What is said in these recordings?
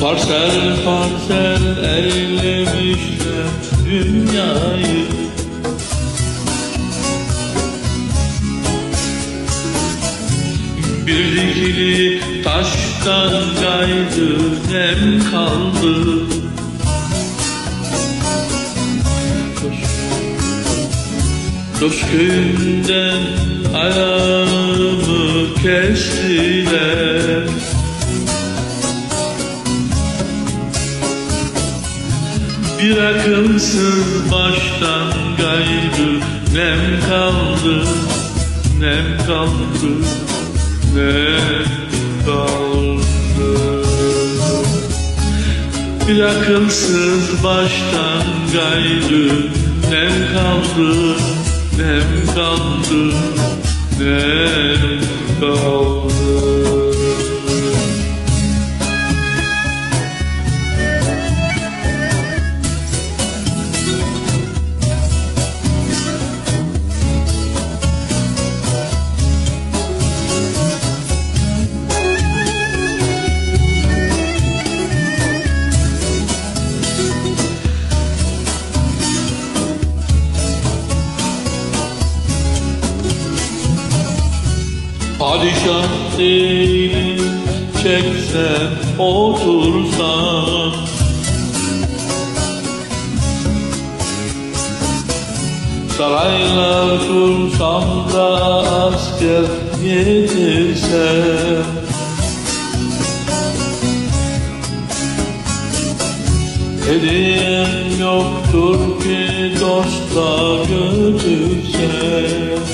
Parsel parsel eylemişler dünyayı Bir dikili taştan kaydı nem kaldı Dost köyünden ayağımı kestiler Bir akılsız baştan gayrı nem kaldı, nem kaldı, nem kaldı. Bir akılsız baştan gayrı nem kaldı, nem kaldı, nem kaldı. Padişah değilim çeksen otursan Saraylar kursam da asker yetirsem Hediyem yoktur ki dosta götürsem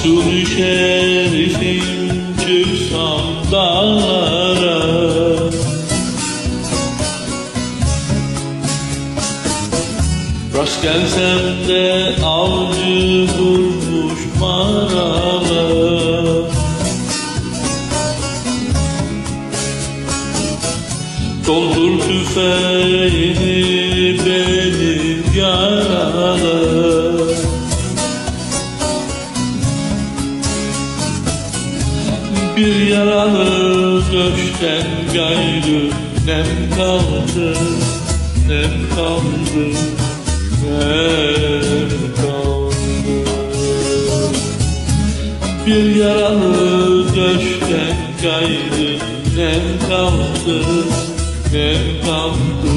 Mahsur şerifim çıksam dağlara Rast gelsem de avcı vurmuş maralı Doldur tüfeğini benim yaralı Bir yaralı göçten gayrı nem kaldı, nem kaldı, nem kaldı. Bir yaralı göçten gayrı nem kaldı, nem kaldı,